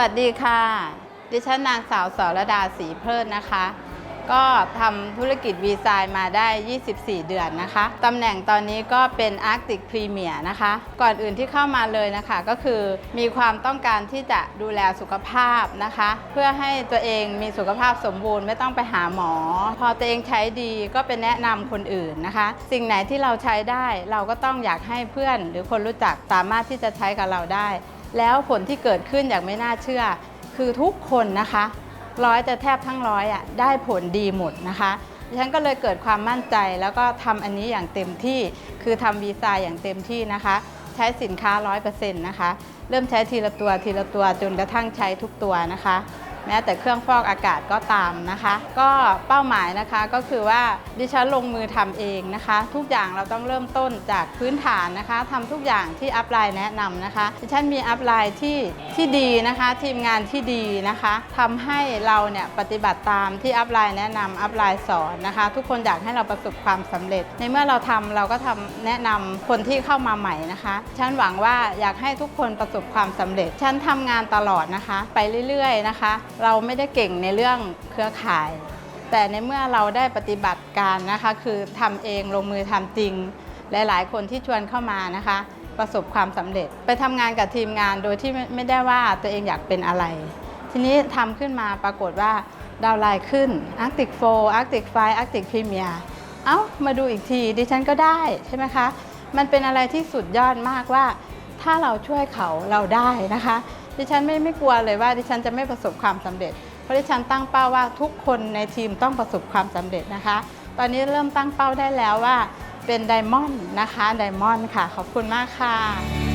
วัสดีค่ะ ดิฉันนางสาวสรดาศรีเพลินนะคะ ก็ทำธุรกิจวีไซน์มาได้ 24 เดือนนะคะตำแหน่งตอนนี้ก็เป็น Arctic Premier นะคะ ก่อนอื่นที่เข้ามาเลยนะคะ ก็คือมีความต้องการที่จะดูแลสุขภาพนะคะ เพื่อให้ตัวเองมีสุขภาพสมบูรณ์ไม่ต้องไปหาหมอ พอตัวเองใช้ดีก็เป็นแนะนำคนอื่นนะคะ สิ่งไหนที่เราใช้ได้เราก็ต้องอยากให้เพื่อน หรือคนรู้จักสามารถที่จะใช้กับเราได้ แล้วผลที่เกิดขึ้นอย่างไม่น่าเชื่อ คือทุกคนนะคะ ร้อยจะแทบทั้งร้อยอะได้ผลดีหมดนะคะดิฉันก็เลยเกิดความมั่นใจแล้วก็ทำอันนี้อย่างเต็มที่ คือทำวีซ่าอย่างเต็มที่นะคะ ใช้สินค้า 100%นะคะ เริ่มใช้ทีละตัวทีละตัวจนกระทั่งใช้ทุกตัวนะคะ แม้แต่เครื่องฟอกอากาศก็ตามนะคะ ก็เป้าหมายนะคะก็คือว่าดิฉันลงมือทำเองนะคะ ทุกอย่างเราต้องเริ่มต้นจากพื้นฐานนะคะทำทุกอย่างที่อัพไลน์แนะนำนะคะ ดิฉันมีอัพไลน์ที่ที่ดีนะคะ ทีมงานที่ดีนะคะทำให้เราเนี่ยปฏิบัติตามที่อัพไลน์แนะนำอัพไลน์สอนนะคะ ทุกคนอยากให้เราประสบความสำเร็จ ในเมื่อเราทำเราก็ทำแนะนำคนที่เข้ามาใหม่นะคะฉันหวังว่าอยากให้ทุกคนประสบความสำเร็จฉันทำงานตลอดนะคะ ไปเรื่อยๆนะคะเราไม่ได้เก่งในเรื่องเครือข่าย แต่ในเมื่อเราได้ปฏิบัติการนะคะคือทำเองลงมือทำจริง หลายๆ คนที่ชวนเข้ามานะคะ ประสบความสำเร็จ ไปทำงานกับทีมงานโดยที่ไม่ได้ว่าตัวเองอยากเป็นอะไร ทีนี้ทำขึ้นมาปรากฏว่าดาวไลน์ขึ้น Arctic 4 Arctic 5 Arctic Premier เอ้ามาดูอีกทีดิฉันก็ได้ใช่ไหมคะ มันเป็นอะไรที่สุดยอดมากว่า ถ้าเราช่วยเขาเราได้นะคะ ดิฉันไม่ไม่กลัวเลยว่าดิฉันจะไม่ประสบความสำเร็จ เพราะดิฉันตั้งเป้าว่าทุกคนในทีมต้องประสบความสำเร็จนะคะ ตอนนี้เริ่มตั้งเป้าได้แล้วว่าเป็นไดมอนด์นะคะไดมอนด์ค่ะ ขอบคุณมากค่ะ